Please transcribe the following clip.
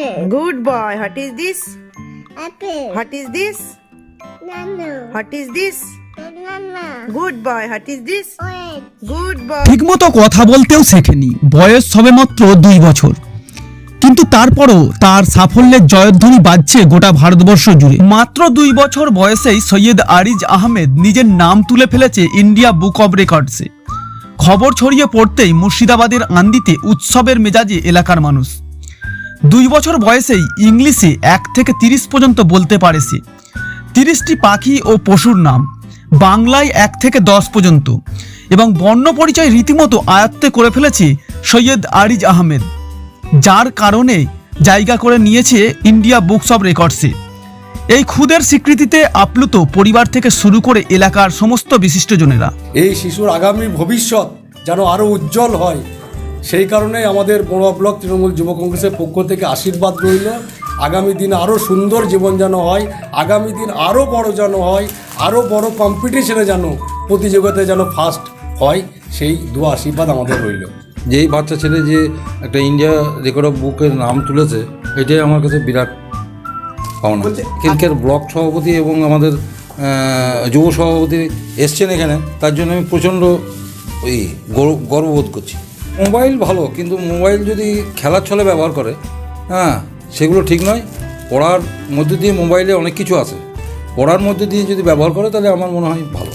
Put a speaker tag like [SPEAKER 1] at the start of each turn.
[SPEAKER 1] Apple.
[SPEAKER 2] Good boy. What is this?
[SPEAKER 1] Apple.
[SPEAKER 2] What is this?
[SPEAKER 1] Nano.
[SPEAKER 2] What is this?
[SPEAKER 1] Banana.
[SPEAKER 2] Good boy. What is this?
[SPEAKER 1] Orange.
[SPEAKER 3] ঠিকমতো কথা বলতেও শেখেনি বয়স সবে মাত্র দুই বছর কিন্তু তারপরও তার সাফল্যের জয়ধ্বনি বাজছে গোটা ভারতবর্ষ জুড়ে মাত্র দুই বছর বয়সেই সৈয়দ আরিজ আহমেদ নিজের নাম তুলে ফেলেছে ইন্ডিয়া বুক অব রেকর্ডসে খবর ছড়িয়ে পড়তেই মুর্শিদাবাদের আন্দিতে উৎসবের মেজাজে এলাকার মানুষ দুই বছর বয়সেই ইংলিশে এক থেকে তিরিশ পর্যন্ত বলতে পারে সে। তিরিশটি পাখি ও পশুর নাম, বাংলায় এক থেকে দশ পর্যন্ত। এবং বর্ণ পরিচয় রীতিমতো আয়ত্তে করে ফেলেছে সৈয়দ আরিজ আহমেদ, যার কারণে জায়গা করে নিয়েছে ইন্ডিয়া বুকস অব রেকর্ডসে। এই খুদের স্বীকৃতিতে আপ্লুত পরিবার থেকে শুরু করে এলাকার সমস্ত বিশিষ্টজনেরা।
[SPEAKER 4] এই শিশুর আগামী ভবিষ্যৎ যেন আরও উজ্জ্বল হয়। সেই কারণে আমাদের বড়ুয়া ব্লক তৃণমূল যুব কংগ্রেসের পক্ষ থেকে আশীর্বাদ রইল। আগামী দিন আরও সুন্দর জীবন যেন হয় আগামী দিন আরও বড় যেন হয় আরও বড় কম্পিটিশনে যেন প্রতিযোগিতায় যেন ফার্স্ট হয় সেই দু আশীর্বাদ আমাদের রইল।
[SPEAKER 5] যেই বাচ্চা ছেলে যে একটা ইন্ডিয়া রেকর্ড অফ বুকের নাম তুলেছে এটাই আমার কাছে বিরাট পাওনা। ক্রিকেট ব্লক সভাপতি এবং আমাদের যুব সভাপতি এসছেন এখানে তার জন্য আমি প্রচণ্ড ওই গর্ব- গর্ববোধ করছি। মোবাইল ভালো, কিন্তু মোবাইল যদি খেলার ছলে ব্যবহার করে হ্যাঁ সেগুলো ঠিক নয়। পড়ার মধ্যে দিয়ে মোবাইলে অনেক কিছু আছে। পড়ার মধ্যে দিয়ে যদি ব্যবহার করে, তাহলে আমার মনে হয় ভালো।